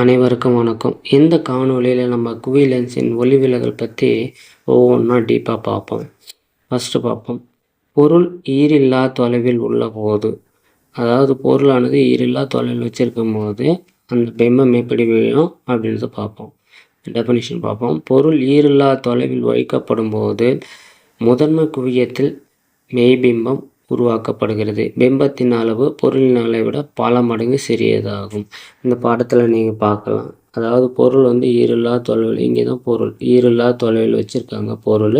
அனைவருக்கும் வணக்கம். இந்த காணொளியில் நம்ம குவி லென்ஸின் ஒளிவிலகல் பற்றி ஒவ்வொன்றா டீப்பாக பார்ப்போம். ஃபஸ்ட்டு பார்ப்போம். பொருள் ஈரில்லா தொலைவில் உள்ள போது அதாவது பொருளானது ஈரில்லா தொலைவில் வச்சுருக்கும் போது அந்த பிம்பம் எப்படி விழும் அப்படின்றத பார்ப்போம். டெஃபனிஷன் பார்ப்போம். பொருள் ஈரில்லா தொலைவில் வைக்கப்படும் போது முதன்மை குவியத்தில் மெய்பிம்பம் உருவாக்கப்படுகிறது. பிம்பத்தின் அளவு பொருளின் அளவை விட பல மடங்கு சிறியதாகும். இந்த பாடத்தில் நீங்கள் பார்க்கலாம். அதாவது பொருள் வந்து ஈரில்லா தொலைவில் இங்கே தான் பொருள். ஈரில்லா தொலைவில் வச்சுருக்காங்க பொருள்.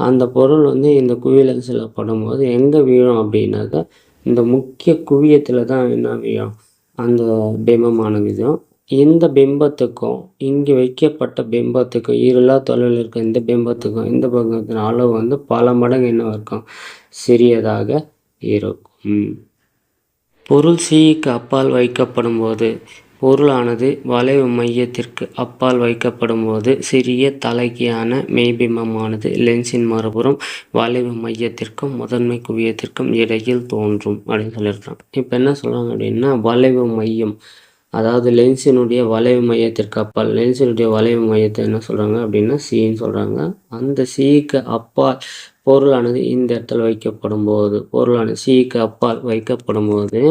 அந்த பொருள் வந்து இந்த குவியலன்ஸில் படும்போது எங்கே வீழும் அப்படின்னாக்கா இந்த முக்கிய குவியத்தில் தான் என்ன வீழும்? அந்த பிம்பமான விதம். இந்த பிம்பத்துக்கும் இங்கே வைக்கப்பட்ட பிம்பத்துக்கும் ஈரில்லா தொலைவில் இருக்க இந்த பிம்பத்துக்கும் இந்த பிம்பத்தின் அளவு வந்து பல மடங்கு என்ன இருக்கும்? சிறியதாக. இருக்கும். பொருள் சீக்கு அப்பால் வைக்கப்படும் போது பொருளானது வளைவு மையத்திற்கு அப்பால் வைக்கப்படும் போது சிறிய தலைக்கியான மெய்பிம்பமானது லென்ஸின் மறுபுறம் வளைவு மையத்திற்கும் முதன்மை குவியத்திற்கும் இடையில் தோன்றும் அப்படின்னு சொல்லியிருக்காங்க. இப்போ என்ன சொல்கிறாங்க அப்படின்னா வளைவு மையம் அதாவது லென்ஸினுடைய வளைவு மையத்திற்கு அப்பால் லென்ஸினுடைய வளைவு மையத்தை என்ன சொல்கிறாங்க அப்படின்னா சின்னு சொல்கிறாங்க அந்த சிக்கு அப்பால் பொருளானது இந்த இடத்துல வைக்கப்படும் போது பொருளானது சிக்கு அப்பால் வைக்கப்படும் போது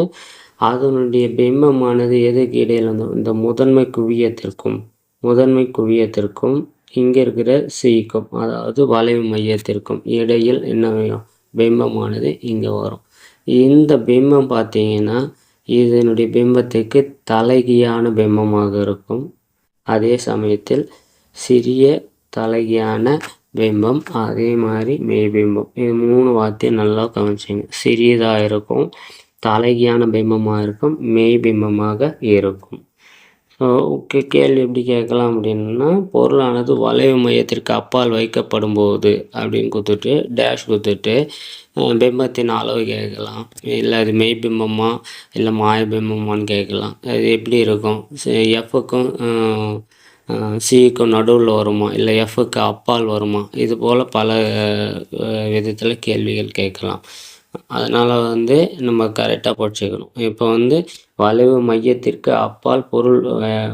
அதனுடைய பிம்பமானது எதுக்கு இடையில் வந்து இந்த முதன்மை குவியத்திற்கும் முதன்மை குவியத்திற்கும் இங்கே இருக்கிற சிக்கும் அதாவது வளைவு மையத்திற்கும் இடையில் என்ன பிம்பமானது இங்கே வரும். இந்த பிம்பம் பார்த்தீங்கன்னா இதனுடைய பிம்பத்துக்கு தலைகியான பிம்பமாக இருக்கும். அதே சமயத்தில் சிறிய தலைகியான பிம்பம் அதே மாதிரி மெய்பிம்பம் இது மூணு வார்த்தையும் நல்லா கவனிச்சிங்க. சிறியதாக இருக்கும் தலைகியான பிம்பமாக இருக்கும் மெய் பிம்பமாக இருக்கும். ஓகே கேள்வி எப்படி கேட்கலாம் அப்படின்னா பொருளானது வளைவு மையத்திற்கு அப்பால் வைக்கப்படும் போது அப்படின்னு கொடுத்துட்டு டேஷ் கொடுத்துட்டு பிம்பத்தின் அளவு கேட்கலாம். இல்லை அது மெய்பிம்பமா இல்லை மாயபிம்பமான்னு கேட்கலாம். அது எப்படி இருக்கும்? எஃப்க்கும் சிக்கும் நடுவில் வருமா? இல்லை எஃப்க்கு அப்பால் வருமா? இது போல் பல விதத்தில் கேள்விகள் கேட்கலாம். அதனால் வந்து நம்ம கரெக்டாக படிச்சுக்கணும் இப்போ வந்து வளைவு மையத்திற்கு அப்பால் பொருள்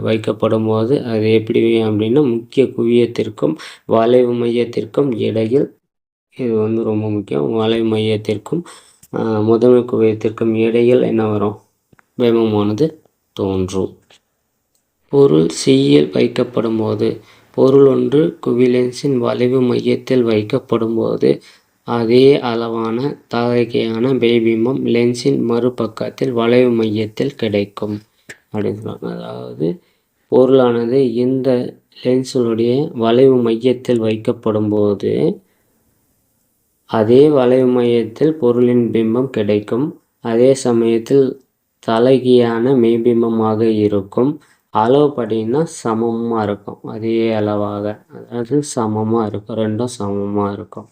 வைக்கப்படும் போது அது எப்படி அப்படின்னா முக்கிய குவியத்திற்கும் வளைவு மையத்திற்கும் இடையில் இது வந்து ரொம்ப முக்கியம் வளைவு மையத்திற்கும் முதன்மை குவியத்திற்கும் இடையில் என்ன வரும்? பிம்பமானது தோன்றும். பொருள் சியில் வைக்கப்படும் போது பொருள் ஒன்று குவிலென்ஸின் வளைவு மையத்தில் வைக்கப்படும் போது அதே அளவான தகையான பேபிம்பம் லென்ஸின் மறுபக்கத்தில் வளைவு மையத்தில் கிடைக்கும் அப்படின்னு சொல்லுவாங்க அதாவது பொருளானது இந்த லென்ஸினுடைய வளைவு மையத்தில் வைக்கப்படும் போது அதே வளைவு மையத்தில் பொருளின் பிம்பம் கிடைக்கும். அதே சமயத்தில் தலைகியான மெய்பிம்பமாக இருக்கும். அளவு பார்த்திங்கன்னா சமமாக இருக்கும். அதே அளவாக. அதாவது சமமாக இருக்கும். ரெண்டும் சமமாக இருக்கும்.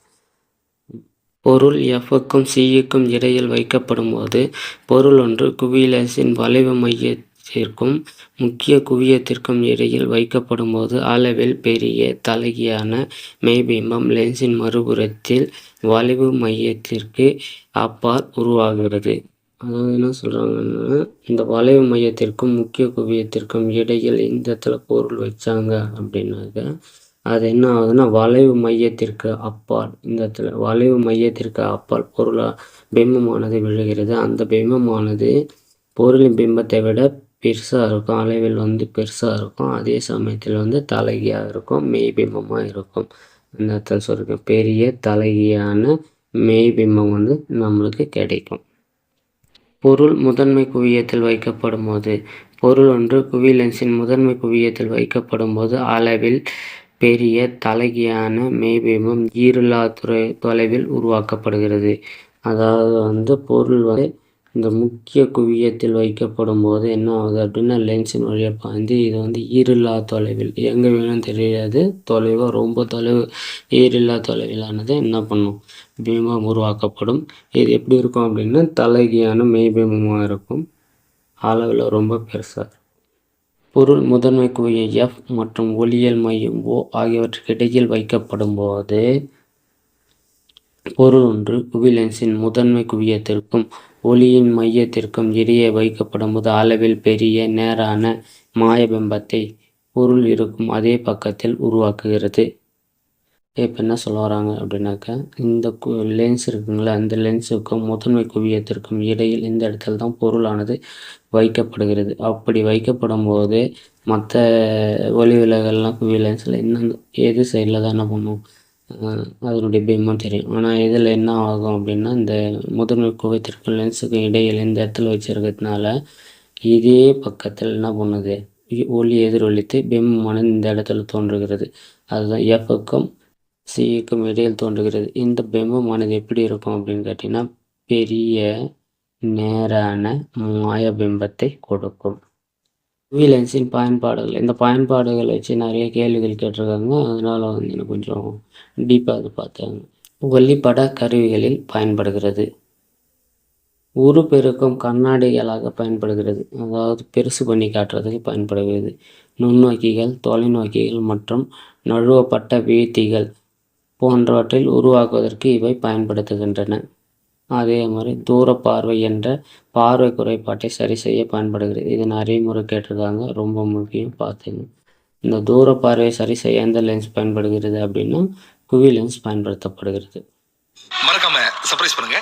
பொருள் எஃப்க்கும் சிக்கும் இடையில் வைக்கப்படும்போது பொருள் ஒன்று குவியலசின் வளைவு மையத்திற்கும் முக்கிய குவியத்திற்கும் இடையில் வைக்கப்படும்போது அளவில் பெரிய தலைகியான மெய்பிம்பம் லென்ஸின் மறுபுறத்தில் வளைவு மையத்திற்கு அப்பால் உருவாகிறது. அதாவது என்ன சொல்கிறாங்கன்னா இந்த வளைவு மையத்திற்கும் முக்கிய குவியத்திற்கும் இடையில் இந்த இடத்துல பொருள் வச்சாங்க அப்படின்னாக்க அது என்ன ஆகுதுன்னா வளைவு மையத்திற்கு அப்பால் இந்த இடத்துல வளைவு மையத்திற்கு அப்பால் பொருளாக பிம்பமானது விழுகிறது. அந்த பிம்பமானது பொருளின் பிம்பத்தை விட பெருசாக இருக்கும் அளவில் வந்து பெருசாக இருக்கும். அதே சமயத்தில் வந்து தலைகியாக இருக்கும் மெய் பிம்பமாக இருக்கும். அந்த இடத்துல சொல்லியிருக்கேன் பெரிய தலைகியான மெய் பிம்பம் வந்து நம்மளுக்கு கிடைக்கும். பொருள் முதன்மை குவியத்தில் வைக்கப்படும் போது பொருள் ஒன்று குவிலென்ஸின் முதன்மை குவியத்தில் வைக்கப்படும் போது அளவில் பெரிய தலைகியான மெய்பிம்பம் ஈருலா துறை தொலைவில் உருவாக்கப்படுகிறது. அதாவது வந்து பொருள் வந்து இந்த முக்கிய குவியத்தில் வைக்கப்படும் போது என்ன ஆகுது அப்படின்னா லென்ஸின் வழியாக பாய்ந்து இது வந்து ஈரில்லா தொலைவில் எங்கே வேணும் தெரியாது. தொலைவாக ரொம்ப தொலைவு ஈரில்லா தொலைவிலானது என்ன பண்ணும்? பீமம் உருவாக்கப்படும். இது எப்படி இருக்கும் அப்படின்னா தலைகியான மெய்பீமமாக இருக்கும். அளவில் ரொம்ப பெருசாக பொருள் முதன்மை குவிய எஃப் மற்றும் ஒளியியல் மையம் ஓ ஆகியவற்றுக்கு இடையில் வைக்கப்படும் போது பொருள் ஒன்று குவிலென்ஸின் முதன்மை குவியத்திற்கும் ஒளியின் மையத்திற்கும் இடையே வைக்கப்படும் போது அளவில் பெரிய நேரான மாயபிம்பத்தை பொருள் இருக்கும் அதே பக்கத்தில் உருவாக்குகிறது. இப்போ என்ன சொல்ல வராங்க அப்படின்னாக்கா இந்த லென்ஸ் இருக்குங்களா? அந்த லென்ஸுக்கும் முதன்மை குவியத்திற்கும் இடையில் இந்த இடத்துல தான் பொருளானது வைக்கப்படுகிறது. அப்படி வைக்கப்படும் போது மற்ற ஒளி விலகல்லாம் குவி லென்ஸில் இன்னும் எது சைடில் தான் என்ன பண்ணும் அதனுடைய பிம்பம் தெரியும். ஆனால் இதில் என்ன ஆகும் அப்படின்னா இந்த முதன்மை குவியத்திற்கும் லென்ஸுக்கும் இடையில் இந்த இடத்துல வச்சிருக்கிறதுனால இதே பக்கத்தில் என்ன பண்ணுது? ஒளி எதிரொலித்து பிம்பமானது இந்த இடத்துல தோன்றுகிறது. அதுதான் எஃப்எக்கும் சிக்கும் இடையில் தோன்றுகிறது. இந்த பிம்பமானது எப்படி இருக்கும் அப்படின்னு கேட்டிங்கன்னா பெரிய நேரான மாய பிம்பத்தை கொடுக்கும். குவி லென்ஸின் பயன்பாடுகள். இந்த பயன்பாடுகளை வச்சு நிறைய கேள்விகள் கேட்டிருக்காங்க. அதனால் வந்து எனக்கு கொஞ்சம் டீப்பாக அது பார்த்தாங்க ஒல்லிப்பட கருவிகளில் பயன்படுகிறது. உருப்பெருக்கும் கண்ணாடிகளாக பயன்படுகிறது. அதாவது பெருசு பண்ணி காட்டுறதுக்கு பயன்படுகிறது. நுண்ணோக்கிகள் தொலைநோக்கிகள் மற்றும் நழுவப்பட்ட வீழ்த்திகள் போன்றவற்றில் உருவாக்குவதற்கு இவை பயன்படுத்துகின்றன. அதே மாதிரி தூர பார்வை என்ற பார்வை குறைபாட்டை சரி செய்ய பயன்படுகிறது. இது நிறைய முறை கேட்டிருக்காங்க. ரொம்ப முக்கியம். பார்த்துங்க. இந்த தூர பார்வையை சரி செய்ய எந்த லென்ஸ் பயன்படுகிறது அப்படின்னா குவி லென்ஸ் பயன்படுத்தப்படுகிறது. மறக்காம சர்ப்ரைஸ் பண்ணுங்க.